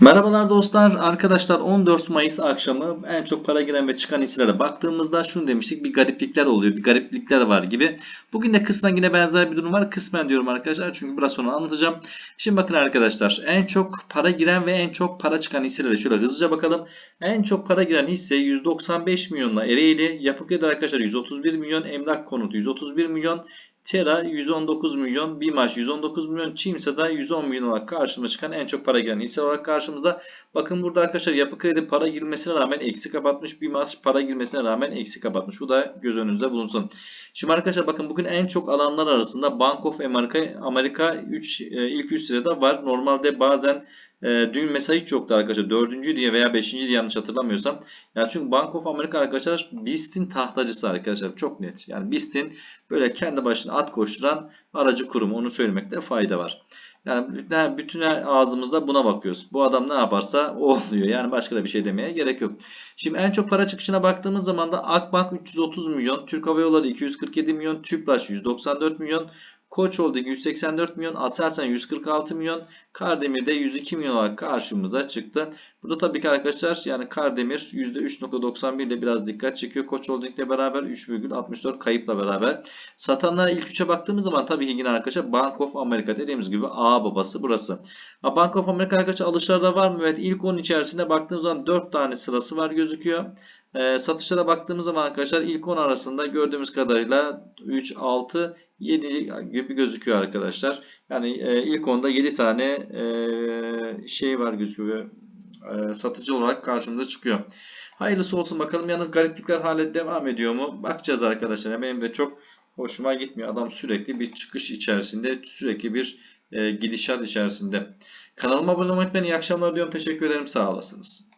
Merhabalar dostlar. Arkadaşlar 14 Mayıs akşamı en çok para giren ve çıkan hisselere baktığımızda şunu demiştik. Bir gariplikler oluyor. Bir gariplikler var gibi. Bugün de kısmen yine benzer bir durum var. Kısmen diyorum arkadaşlar. Çünkü biraz sonra anlatacağım. Şimdi bakın arkadaşlar. En çok para giren ve en çok para çıkan hisselere şöyle hızlıca bakalım. En çok para giren hisse 195 milyonla Ereğli. Yapı Kredi arkadaşlar 131 milyon. Emlak Konut 131 milyon. Tera 119 milyon, BİMAŞ 119 milyon, Çimsa'da 110 milyon olarak karşımıza çıkan en çok para giren hisse olarak karşımızda. Bakın burada arkadaşlar yapı kredi para girmesine rağmen eksi kapatmış, BİMAŞ para girmesine rağmen eksi kapatmış. Bu da göz önünüzde bulunsun. Şimdi arkadaşlar bakın bugün en çok alanlar arasında Bank of America, Amerika 3, ilk 3 sırada var. Normalde bazen e, dün mesaj hiç yoktu arkadaşlar. Dördüncü diye veya beşinci diye yanlış hatırlamıyorsam. Yani çünkü Bank of America arkadaşlar BIST'in tahtacısı arkadaşlar. Çok net. Yani BIST'in böyle kendi başına at koşturan aracı kurumu. Onu söylemekte fayda var. Yani bütün, ağzımızda buna bakıyoruz. Bu adam ne yaparsa o oluyor. Yani başka da bir şey demeye gerek yok. Şimdi en çok para çıkışına baktığımız zaman da Akbank 330 milyon, Türk Hava Yolları 247 milyon, Tüpraş 194 milyon, Koç Holding 184 milyon, Aselsan 146 milyon, Kardemir de 102 milyon olarak karşımıza çıktı. Burada tabii ki arkadaşlar yani Kardemir %3.91 ile biraz dikkat çekiyor. Koç Holding ile beraber 3,64 kayıpla beraber. Satanlara ilk 3'e baktığımız zaman tabii ki yine arkadaşlar Bank of America dediğimiz gibi A babası burası. Ha, Bank of America arkadaşlar alışlarda var mı? Evet ilk 10 içerisinde baktığımız zaman 4 tane sırası var gözüküyor. E, satışlara baktığımız zaman arkadaşlar ilk 10 arasında gördüğümüz kadarıyla 3, 6, 7 gibi gözüküyor arkadaşlar. Yani e, ilk 10'da 7 tane e, şey var gözüküyor. E, satıcı olarak karşımıza çıkıyor. Hayırlısı olsun bakalım. Yalnız gariplikler hala devam ediyor mu? Bakacağız arkadaşlar. Benim de çok hoşuma gitmiyor. Adam sürekli bir çıkış içerisinde, sürekli bir e, gidişat içerisinde. Kanalıma abone olmayı unutmayın. İyi akşamlar diyorum. Teşekkür ederim. Sağ olasınız.